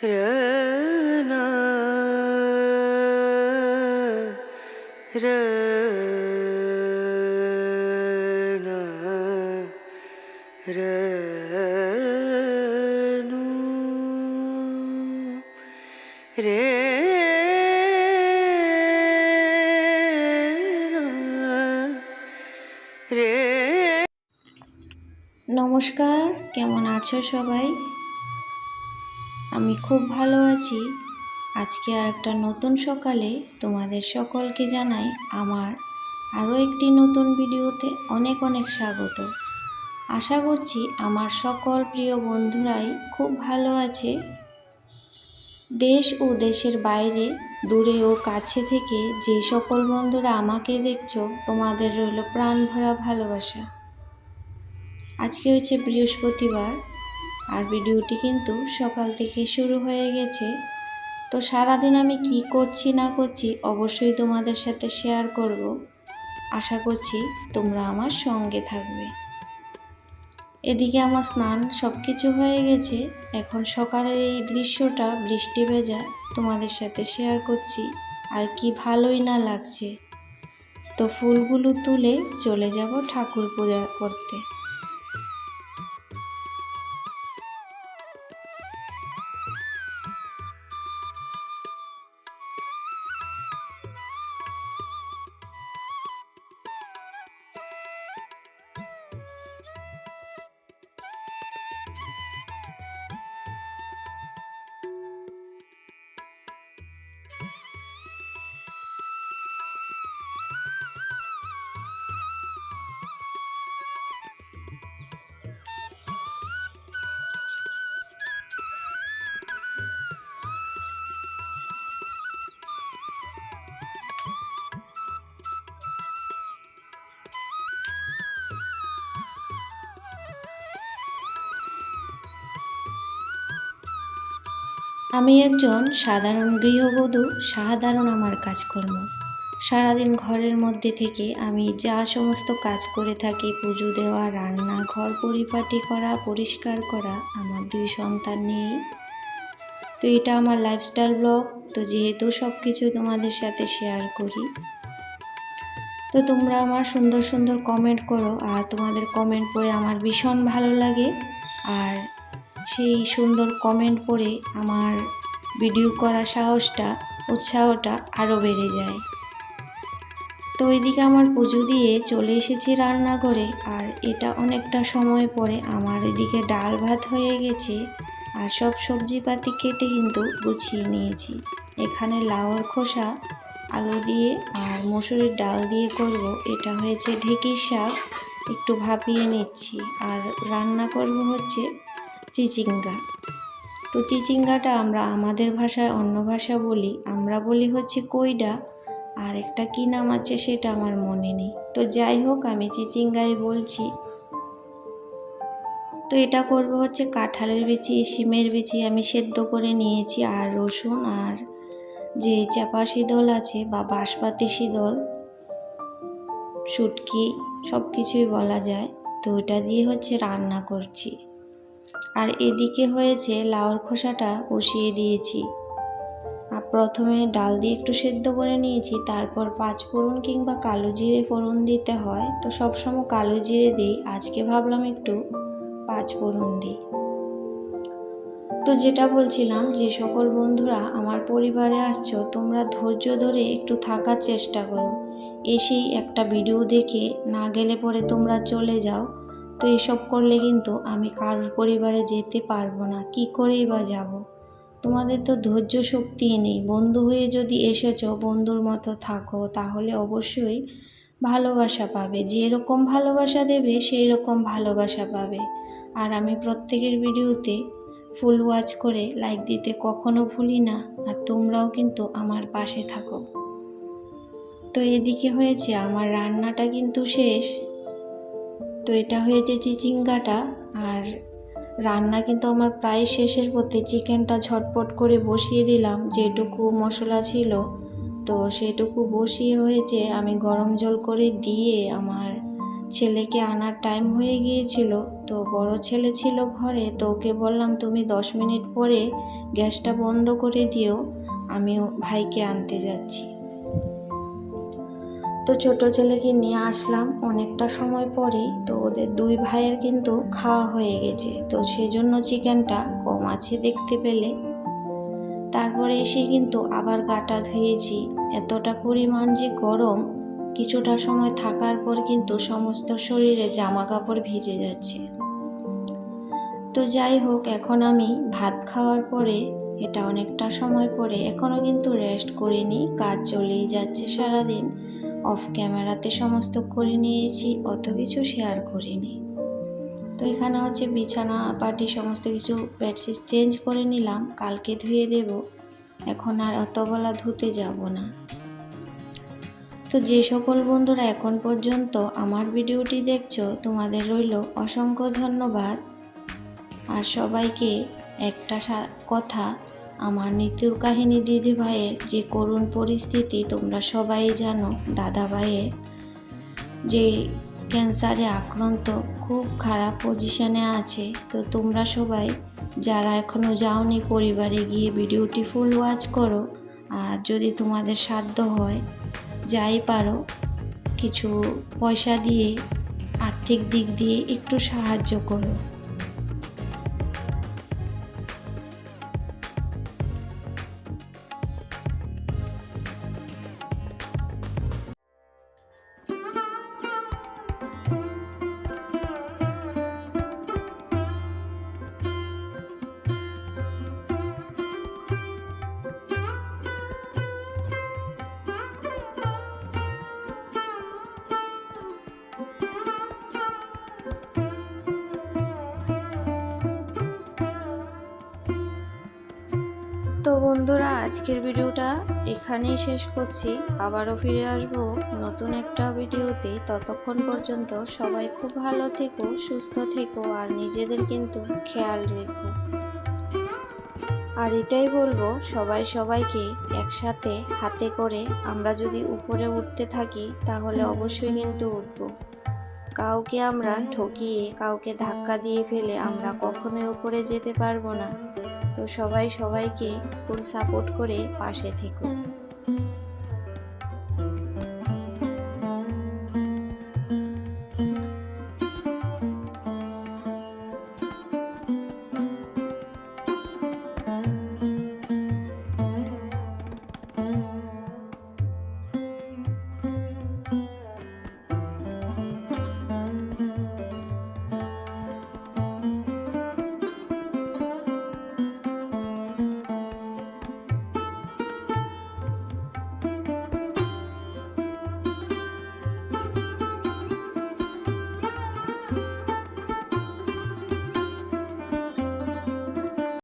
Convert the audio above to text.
रना रना रनु रे রে নমস্কার কেমন আছো সবাই আমি খুব ভালো আছি। আজকে আর একটা নতুন সকালে তোমাদের সকলকে জানাই আমার আরও একটি নতুন ভিডিওতে অনেক অনেক স্বাগত। আশা করছি আমার সকল প্রিয় বন্ধুরাই খুব ভালো আছে। দেশ ও দেশের বাইরে, দূরে ও কাছে থেকে যে সকল বন্ধুরা আমাকে দেখছ, তোমাদের রইল প্রাণ ভরা ভালোবাসা। আজকে হচ্ছে বৃহস্পতিবার আর ভিডিওটি কিন্তু সকাল থেকে শুরু হয়ে গেছে। তো সারাদিন আমি কি করছি না করছি অবশ্যই তোমাদের সাথে শেয়ার করব। আশা করছি তোমরা আমার সঙ্গে থাকবে। এদিকে আমার স্নান সব কিছু হয়ে গেছে। এখন সকালের এই দৃশ্যটা বৃষ্টি ভেজা তোমাদের সাথে শেয়ার করছি। আর কি ভালোই না লাগছে। তো ফুলগুলো তুলে চলে যাব ঠাকুর পূজা করতে। আমি একজন সাধারণ গৃহবধূ, সাধারণ আমার কাজকর্ম। সারাদিন ঘরের মধ্যে থেকে আমি যা সমস্ত কাজ করে থাকি, পুজো দেওয়া, রান্না, ঘর পরিপাটি করা, পরিষ্কার করা, আমার দুই সন্তান নিয়েই। তো এটা আমার লাইফস্টাইল ব্লগ তো যেহেতু সব কিছু তোমাদের সাথে শেয়ার করি। তো তোমরা আমার সুন্দর সুন্দর কমেন্ট করো, আর তোমাদের কমেন্ট পড়ে আমার ভীষণ ভালো লাগে। আর সেই সুন্দর কমেন্ট পড়ে আমার ভিডিও করার সাহসটা, উৎসাহটা আরও বেড়ে যায়। তো ওইদিকে আমার পুজো দিয়ে চলে এসেছি রান্নাঘরে, আর এটা অনেকটা সময় পরে আমার এদিকে ডাল ভাত হয়ে গেছে, আর সব সবজিপাতি কেটে কিন্তু গুছিয়ে নিয়েছি। এখানে লাউর খোসা, আলু দিয়ে আর মসুরির ডাল দিয়ে করব। এটা হয়েছে ঢেঁকির শাক, একটু ভাপিয়ে নিচ্ছি। আর রান্না করব হচ্ছে চিচিঙ্গা। তো চিচিঙ্গাটা আমরা আমাদের ভাষায় অন্য ভাষা বলি, আমরা বলি হচ্ছে কইডা। আর একটা কী নাম আছে সেটা আমার মনে নেই। তো যাই হোক, আমি চিচিঙ্গাই বলছি। তো এটা করব হচ্ছে কাঁঠালের বিচি, শিমের বিচি আমি সেদ্ধ করে নিয়েছি, আর রসুন আর যে চাপা শীতল আছে বা বাঁশপাতি শীতল, শুটকি সব কিছুই বলা যায়। তো ওটা দিয়ে হচ্ছে রান্না করছি। আর এদিকে হয়েছে লাউর খোসাটা বসিয়ে দিয়েছি। আর প্রথমে ডাল দিয়ে একটু সেদ্ধ করে নিয়েছি, তারপর পাঁচ ফোড়ন কিংবা কালো জিরে ফোড়ন দিতে হয়। তো সবসময় কালো জিরে দিই, আজকে ভাবলাম একটু পাঁচ ফোড়ন দিই। তো যেটা বলছিলাম যে, সকল বন্ধুরা, আমার পরিবারে আসছো, তোমরা ধৈর্য ধরে একটু থাকার চেষ্টা করো। এসেই একটা ভিডিও দেখে না গেলে পরে তোমরা চলে যাও। তো এসব করলে কিন্তু আমি কারোর পরিবারে যেতে পারব না। কি করেই বা যাব? তোমাদের তো ধৈর্য শক্তিই নেই। বন্ধু হয়ে যদি এসেছ, বন্ধুর মতো থাকো, তাহলে অবশ্যই ভালোবাসা পাবে। যেরকম ভালোবাসা দেবে সেই রকম ভালোবাসা পাবে। আর আমি প্রত্যেকের ভিডিওতে ফুল ওয়াচ করে লাইক দিতে কখনো ভুলি না, আর তোমরাও কিন্তু আমার পাশে থাকো। তো এদিকে হয়েছে, আমার রান্নাটা কিন্তু শেষ। তো এটা হয়েছে চিচিঙ্গাটা আর রান্না কিন্তু আমার প্রায় শেষের পথে। চিকেনটা ঝটপট করে বসিয়ে দিলাম, যেটুকু মশলা ছিল। তো সেটুকু বসিয়ে হয়েছে। আমি গরম জল করে দিয়ে আমার ছেলেকে আনার টাইম হয়ে গিয়েছিল। তো বড় ছেলে ছিল ঘরে, তো ওকে বললাম, তুমি দশ মিনিট পরে গ্যাসটা বন্ধ করে দিও। আমি ভাইকে আনতে যাচ্ছি। তো ছোট ছেলেকে নিয়ে আসলাম অনেকটা সময় পরেই, তো ওদের দুই ভাইয়ের কিন্তু খাওয়া হয়ে গেছে। তো সেজন্য চিকেনটা কম আছে দেখতে পেলে। তারপরে এসে কিন্তু আবার গাটা ধুয়েছি। এতটা পরিমাণ যে গরম, কিছুটা সময় থাকার পর কিন্তু সমস্ত শরীরে জামা কাপড় ভিজে যাচ্ছে। তো যাই হোক, এখন আমি ভাত খাওয়ার পরে, এটা অনেকটা সময় পরে এখনও কিন্তু রেস্ট করিনি, কাজ চলেই যাচ্ছে সারাদিন। অফ ক্যামেরাতে সমস্ত করে নিয়েছি, অত কিছু শেয়ার করিনি। তো এখানে হচ্ছে বিছানা, পাটি, সমস্ত কিছু বেডশিট চেঞ্জ করে নিলাম, কালকে ধুয়ে দেব। এখন আর অতবেলা ধুতে যাব না। তো যে সকল বন্ধুরা এখন পর্যন্ত আমার ভিডিওটি দেখছ, তোমাদের রইল অসংখ্য ধন্যবাদ। আর সবাইকে একটা কথা আমার নিত্যুর কাহিনী দিদি ভাইয়ের যে করুণ পরিস্থিতি তোমরা সবাই জানো, দাদা ভাইয়ের। যে ক্যান্সারে আক্রান্ত, খুব খারাপ পজিশনে আছে। তো তোমরা সবাই যারা এখনও যাওনি পরিবারে গিয়ে ভিডিওটি ফুল ওয়াচ করো। আর যদি তোমাদের সাধ্য হয়, যাই পারো, কিছু পয়সা দিয়ে আর্থিক দিক দিয়ে একটু সাহায্য করো। তো বন্ধুরা, আজকের ভিডিওটা এখানেই শেষ করছি। আবারও ফিরে আসব নতুন একটা ভিডিওতে। ততক্ষণ পর্যন্ত সবাই খুব ভালো থেকো, সুস্থ থেকো, আর নিজেদের কিন্তু খেয়াল রেখো। আর এটাই বলব, সবাই সবাইকে একসাথে হাতে করে আমরা যদি উপরে উঠতে থাকি, তাহলে অবশ্যই কিন্তু উঠবো। কাউকে আমরা ঠকিয়ে, কাউকে ধাক্কা দিয়ে ফেলে আমরা কখনোই উপরে যেতে পারব না। তো সবাই সবাইকে ফুল সাপোর্ট করে পাশে থেকো।